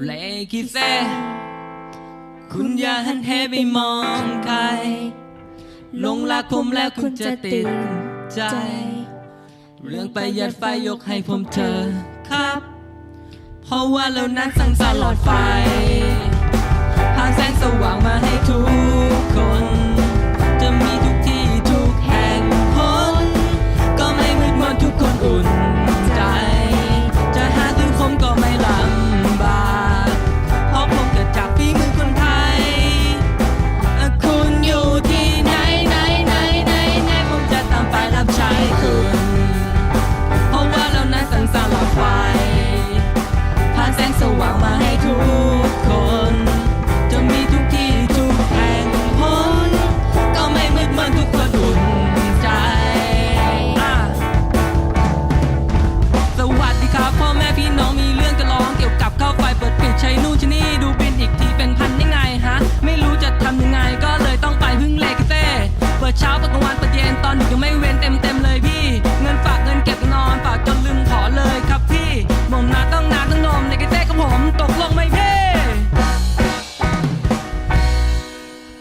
เลกิเซคุณอย่าหันเหไปมองใครลงรักผมแล้วคุณจะติดใจ เรื่องประหยัดไฟยกให้ผมเธอครับ เพราะว่าเรานั้นสั่งสลอดไฟ ว่างมาใทุกคน จะมีทุกที่ทุกแห่งหนก็ไม่มืดมนทุกคนอุ่ใจสวัสดีครับพ่อแม่พี่น้องมีเรื่องจะร้องเกี่ยวกับข้าวไฟเปิดปิดใช้นู่นใช้นี่ดูบินอีกทีเป็นพันยังไงฮะ ไม่รู้จะทำยังไงก็เลยต้องไปพึ่งเลกเซ่เปิดเช้าเปิดกลางวันเปิดเย็นตอนหดึกยังไม่เว้นเต็มเต็มเลยพี่